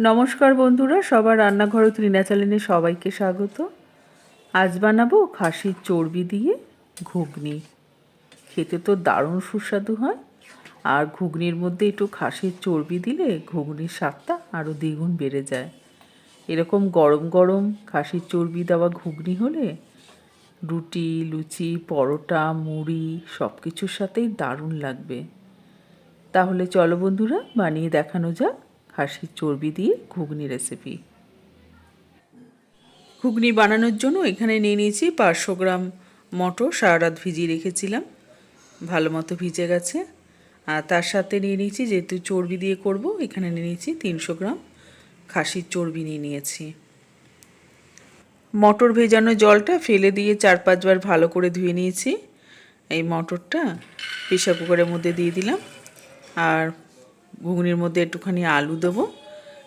নমস্কার বন্ধুরা, সবার রান্নাঘর ত্রিনা চ্যানেলে সবাইকে স্বাগত। আজ বানাবো খাসির চর্বি দিয়ে ঘুগনি। খেতে তো দারুণ সুস্বাদু হয়। আর ঘুগনির মধ্যে একটু খাসির চর্বি দিলে ঘুগনির স্বাদটা আরও দ্বিগুণ বেড়ে যায়। এরকম গরম গরম খাসির চর্বি দেওয়া ঘুগনি হলে রুটি, লুচি, পরোটা, মুড়ি সব কিছুর সাথেই দারুণ লাগবে। তাহলে চলো বন্ধুরা, বানিয়ে দেখানো যাক। খাসির চর্বি দিয়ে ঘুগনি রেসিপি ঘুগনি বানানোর জন্য এখানে নিয়ে নিয়েছি পাঁচশো গ্রাম মটর, সারা রাত ভিজিয়ে রেখেছিলাম। ভালো মতো ভিজে গেছে। আর তার সাথে নিয়ে নিয়েছি যেহেতু চর্বি দিয়ে করব, এখানে নিয়ে নিয়েছি তিনশো গ্রাম খাসির চর্বি নিয়ে নিয়েছি। মটর ভেজানো জলটা ফেলে দিয়ে চার পাঁচবার ভালো করে ধুয়ে নিয়েছি। এই মটরটা প্রেশার কুকারের মধ্যে দিয়ে দিলাম। আর ঘুগনির মধ্যে একটুখানি আলু দেবো।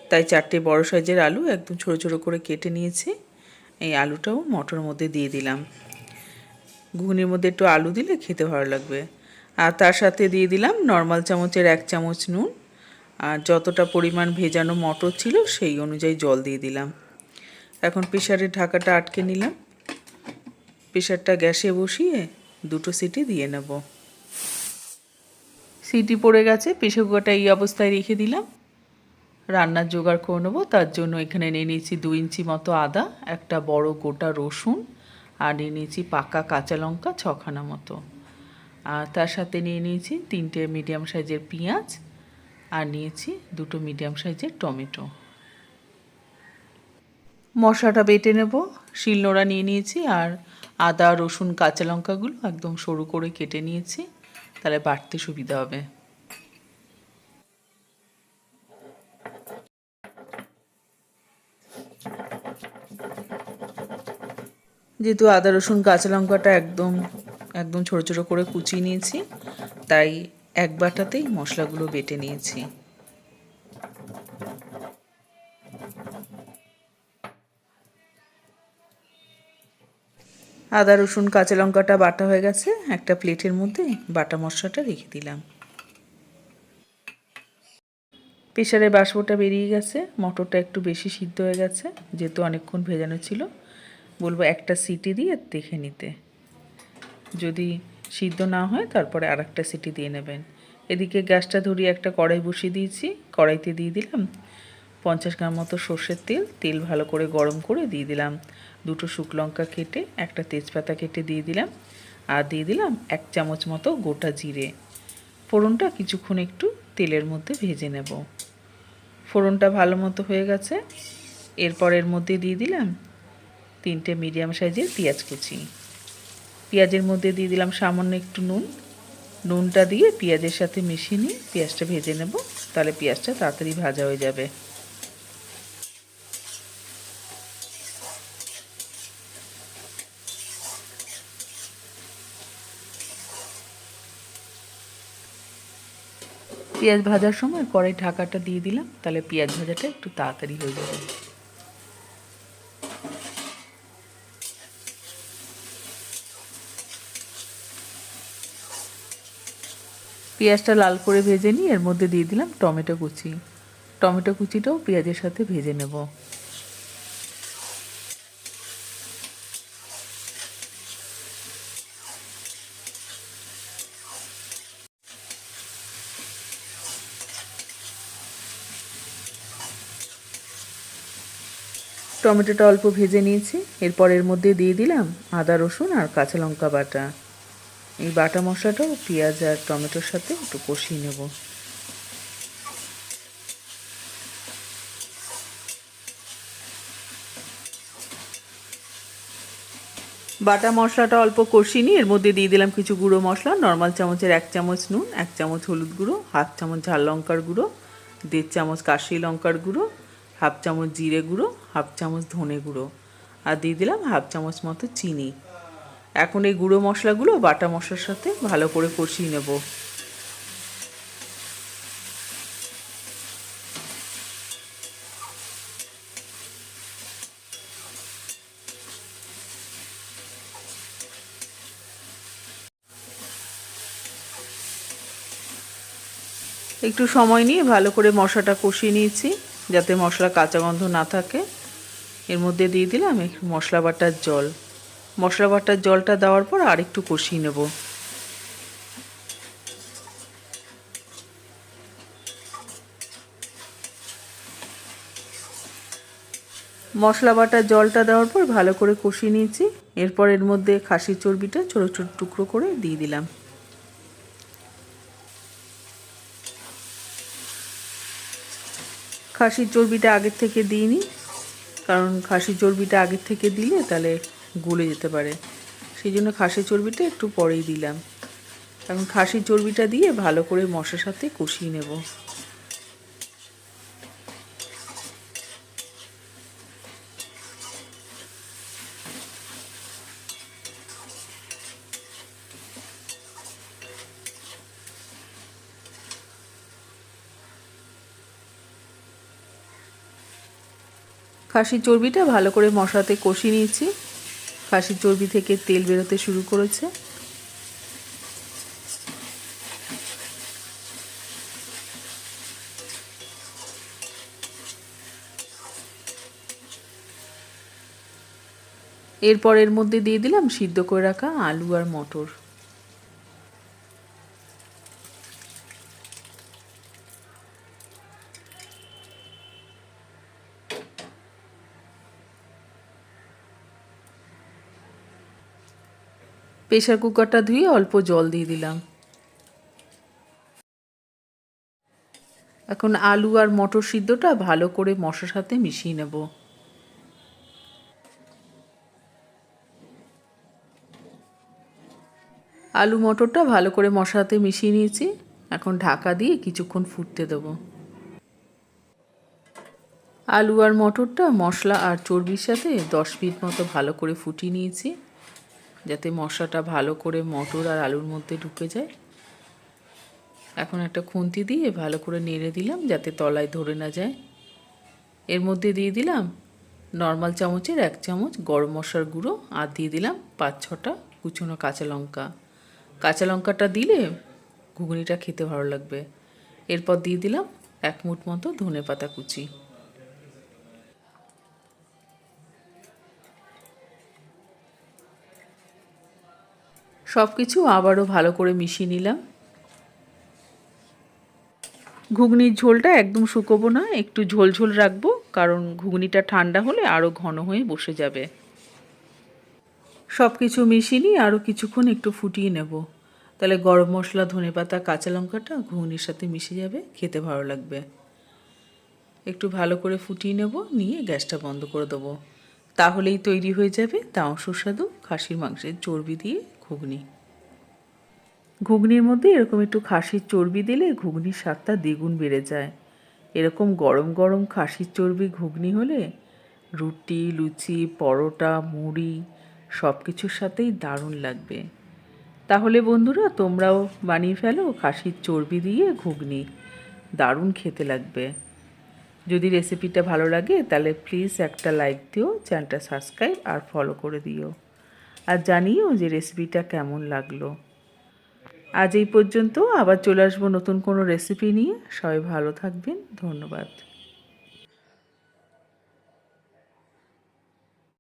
তাই চারটে বড় সাইজের আলু একদম ছোটো ছোটো করে কেটে নিয়েছি। এই আলুটাও মটর মধ্যে দিয়ে দিলাম। ঘুগনির মধ্যে একটু আলু দিলে খেতে ভালো লাগবে। আর তার সাথে দিয়ে দিলাম নর্মাল চামচের এক চামচ নুন। আর যতটা পরিমাণ ভেজানো মটর ছিল সেই অনুযায়ী জল দিয়ে দিলাম। এখন প্রেশারের ঢাকাটা আটকে নিলাম। প্রেশারটা গ্যাসে বসিয়ে দুটো সিটি দিয়ে নেব। সিটি পড়ে গেছে প্রেশার কুকারটা এই অবস্থায় রেখে দিলাম। রান্নার জোগাড় করে নেব, তার জন্য এখানে নিয়ে নিয়েছি দু ইঞ্চি মতো আদা, একটা বড় গোটা রসুন, আর নিয়ে নিয়েছি পাকা কাঁচা লঙ্কা ছখানা মতো। আর তার সাথে নিয়ে নিয়েছি তিনটে মিডিয়াম সাইজের পেঁয়াজ, আর নিয়েছি দুটো মিডিয়াম সাইজের টমেটো। মশলাটা বেটে নেব, শিলনোড়া নিয়ে নিয়েছি, আর আদা, রসুন, কাঁচা লঙ্কাগুলো একদম সরু করে কেটে নিয়েছি। তাহলে বাড়তে সুবিধা হবে। যেহেতু আদা, রসুন, কাঁচা লঙ্কাটা একদম একদম ছোটো ছোটো করে কুচিয়ে নিয়েছি, তাই এক বাটাতেই মশলাগুলো বেটে নিয়েছি। আদা, রসুন, কাঁচা লঙ্কাটা বাটা হয়ে গেছে। একটা প্লেটের মধ্যে বাটা মশলাটা রেখে দিলাম। প্রেশারে বাষ্পটা বেরিয়ে গেছে। মটরটা একটু বেশি সিদ্ধ হয়ে গেছে, যেহেতু অনেকক্ষণ ভেজানো ছিল। বলব একটা সিটি দিয়ে দেখে নিতে। যদি সিদ্ধ না হয়, তারপরে আর সিটি দিয়ে নেবেন। এদিকে গ্যাসটা ধরিয়ে একটা কড়াই বসিয়ে দিয়েছি। কড়াইতে দিয়ে দিলাম পঞ্চাশ গ্রাম মতো সর্ষের তেল তেল ভালো করে গরম করে দিয়ে দিলাম। দুটো শুকনো লঙ্কা কেটে একটা তেজপাতা কেটে দিয়ে দিলাম আর দিয়ে দিলাম এক চামচ মতো গোটা জিরে। ফোড়নটা কিছুক্ষণ একটু তেলের মধ্যে ভেজে নেব। ফোড়নটা ভালো মতো হয়ে গেছে। এরপর এর মধ্যে দিয়ে দিলাম তিনটে মিডিয়াম সাইজের পেঁয়াজ কুচি। পেঁয়াজের মধ্যে দিয়ে দিলাম সামান্য একটু নুন। নুনটা দিয়ে পেঁয়াজের সাথে মিশিয়ে নিয়ে পেঁয়াজটা ভেজে নেব। তাহলে পেঁয়াজটা তাড়াতাড়ি ভাজা হয়ে যাবে। পেঁয়াজ ভাজার সময় কড়াই ঢাকাটা দিয়ে দিলাম, তাহলে পেঁয়াজ ভাজাটা একটু তাড়াতাড়ি হয়ে যাবে। পেঁয়াজটা লাল করে ভেজে নিয়ে এর মধ্যে দিয়ে দিলাম টমেটো কুচি। টমেটো কুচিটাও পেঁয়াজের সাথে ভেজে নেব। টমেটোটা অল্প ভেজে নিয়েছি। এরপর এর মধ্যে দিয়ে দিলাম আদা, রসুন আর কাঁচা লঙ্কা বাটা। এই বাটা মশলাটাও পেঁয়াজ আর টমেটোর সাথে একটু কষিয়ে নেব। বাটা মশলাটা অল্প কষিয়ে নিয়ে এর মধ্যে দিয়ে দিলাম কিছু গুঁড়ো মশলা, নর্মাল চামচের এক চামচ নুন, এক চামচ হলুদ গুঁড়ো, হাফ চামচ ঝাল লঙ্কার গুঁড়ো, দেড় চামচ কাশি লঙ্কার গুঁড়ো হাফ চামচ জিরে গুঁড়ো, হাফ চামচ ধনে গুঁড়ো আর দিয়ে দিলাম হাফ চামচ মতো চিনি। এখন এই গুঁড়ো মশলাগুলো বাটা মশলার সাথে ভালো করে কষিয়ে নেব। একটু সময় নিয়ে ভালো করে মশলাটা কষিয়ে নিয়েছি। যাতে মশলা কাঁচা গন্ধ না থাকে, এর মধ্যে দিয়ে দিলাম মশলা বাটার জল। মশলা বাটার জলটা দেওয়ার পর আর একটু কষিয়ে নেব। মশলা বাটার জলটা দেওয়ার পর ভালো করে কষিয়ে নিয়েছি। এরপর এর মধ্যে খাসির চর্বিটা ছোটো ছোটো টুকরো করে দিয়ে দিলাম। খাসির চর্বিটা আগের থেকে দিইনি, কারণ খাসির চর্বিটা আগের থেকে দিলে তাহলে গলে যেতে পারে। সেই জন্য খাসির চর্বিটা একটু পরেই দিলাম। কারণ খাসির চর্বিটা দিয়ে ভালো করে মশার সাথে কষিয়ে নেব। খাসির চর্বিটা ভালো করে মশলাতে কষিয়ে নিয়েছি। খাসির চর্বি থেকে তেল বেরোতে শুরু করেছে। এরপর এর মধ্যে দিয়ে দিলাম সিদ্ধ করে রাখা আলু আর মটর। প্রেশার কুকারটা ধুয়ে অল্প জল দিয়ে দিলাম। এখন আলু আর মটর সিদ্ধটা ভালো করে মশার সাথে মিশিয়ে নেব। আলু মটরটা ভালো করে সাথে মিশিয়ে নিয়েছি। এখন ঢাকা দিয়ে কিছুক্ষণ ফুটতে দেবো। আলু আর মটরটা মশলা আর চর্বির সাথে দশ মিনিট মতো ভালো করে ফুটিয়ে নিয়েছি। যাতে মশলাটা ভালো করে মটর আর আলুর মধ্যে ঢুকে যায়। এখন একটা খুন্তি দিয়ে ভালো করে নেড়ে দিলাম যাতে তলায় ধরে না যায়। এর মধ্যে দিয়ে দিলাম নর্মাল চামচের এক চামচ গরম মশলার গুঁড়ো আর দিয়ে দিলাম পাঁচ ছটা কুচনো কাঁচা লঙ্কা। কাঁচা লঙ্কাটা দিলে ঘুগনিটা খেতে ভালো লাগবে। এরপর দিয়ে দিলাম এক মুঠ মতো ধনে পাতা কুচি। সব কিছু আবারও ভালো করে মিশিয়ে নিলাম। ঘুগনির ঝোলটা একদম শুকোবো না, একটু ঝোল ঝোল রাখব, কারণ ঘুগনিটা ঠান্ডা হলে আরও ঘন হয়ে বসে যাবে। সব কিছু মিশিয়ে নিয়ে আরও কিছুক্ষণ একটু ফুটিয়ে নেব। তাহলে গরম মশলা, ধনে পাতা, কাঁচা লঙ্কাটা ঘুগনির সাথে মিশে যাবে, খেতে ভালো লাগবে। একটু ভালো করে ফুটিয়ে নেব, নিয়ে গ্যাসটা বন্ধ করে দেবো। তাহলেই তৈরি হয়ে যাবে তাও সুস্বাদু খাসির মাংসের চর্বি দিয়ে ঘুগনি। ঘুগনির মধ্যে এরকম একটু খাসির চর্বি দিলে ঘুগনির স্বাদটা দ্বিগুণ বেড়ে যায়। এরকম গরম গরম খাসির চর্বি ঘুগনি হলে রুটি, লুচি, পরোটা, মুড়ি সব কিছুর সাথেই দারুণ লাগবে। তাহলে বন্ধুরা তোমরাও বানিয়ে ফেলো খাসির চর্বি দিয়ে ঘুগনি। দারুণ খেতে লাগবে। যদি রেসিপিটা ভালো লাগে, তাহলে প্লিজ একটা লাইক দিও চ্যানেলটা সাবস্ক্রাইব আর ফলো করে দিও। আর জানিও যে রেসিপিটা কেমন লাগল। আজ এই পর্যন্ত, আবার চলে আসব নতুন কোনো রেসিপি নিয়ে। সবাই ভালো থাকবেন, ধন্যবাদ।